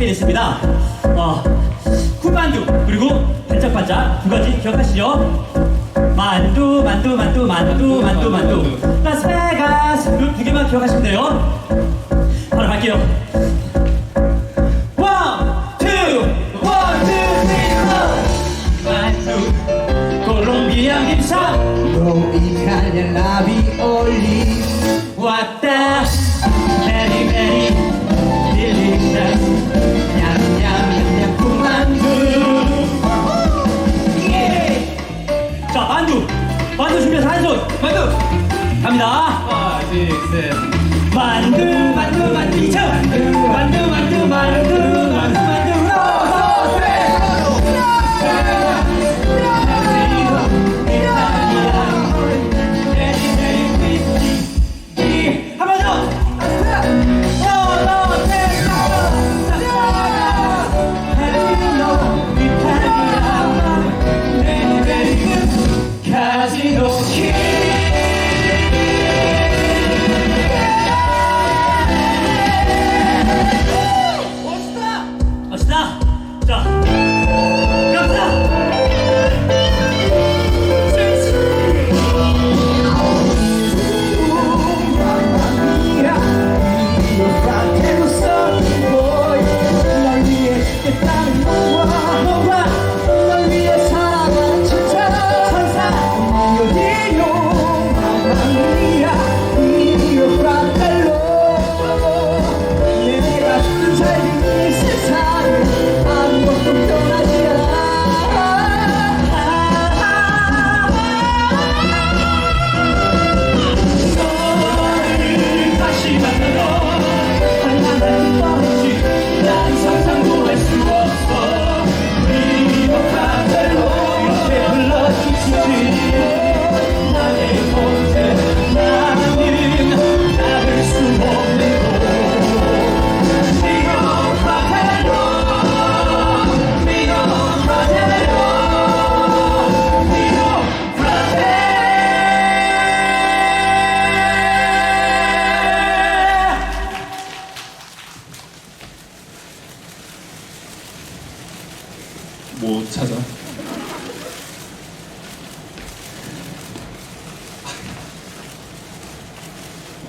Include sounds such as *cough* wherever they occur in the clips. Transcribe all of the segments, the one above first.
잡게 됐습니다. 어, 쿨만두 그리고 반짝반짝 두 가지 기억하시죠? 만두, 만두, 만두, 만두, 만두, 만두. 라스베가스 그두 개만 기억하시면 돼요. 바로 갈게요. 자 만두 만두 준비해서 한손. 만두 갑니다. 5, 6, 7 만두 만두 만두 이차 만두 만두 만두 만두 만두 만두 here. 뭐 찾아?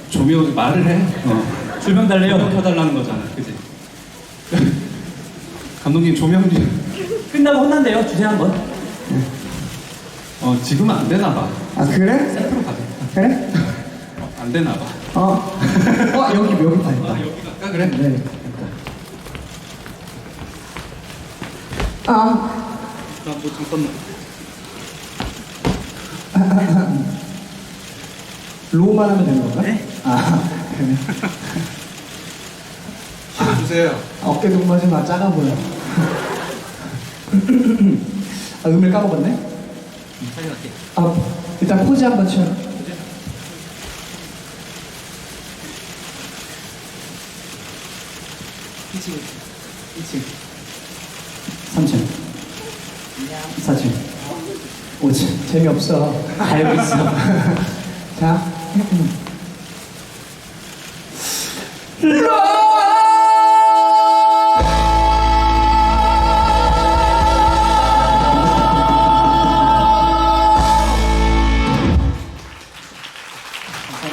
조명이 말을 해. 어. 조명 달래요. 조명 켜달라는 거잖아, 그지? *laughs* 감독님 조명 좀. 끝나고 혼난대요. 주세요 한번. 어 지금은 안 되나 봐. 아 그래? 셀프로 가자. 그래? 어, 안 되나 봐. 어, *laughs* 어 여기 여기 다 있다 아 여기 갈까 그래? 네 됐다 아 나 뭐 잠깐만. 로우만 하면 되는 건가? 네. 아 그래 주세요. 어깨 동무하지 마 작아 보여 아 음을 까먹었네 살려갈게. 아 일단 포즈 한번 취어 이층. 2층 3층 4층 5층 재미없어. 알고 있어. *laughs* 자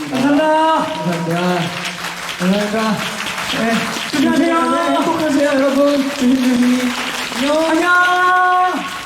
감사합니다. 감사합니다. 감사합니다. 네. 네, 행복하세요 여러분. 조심조심 안녕 안녕.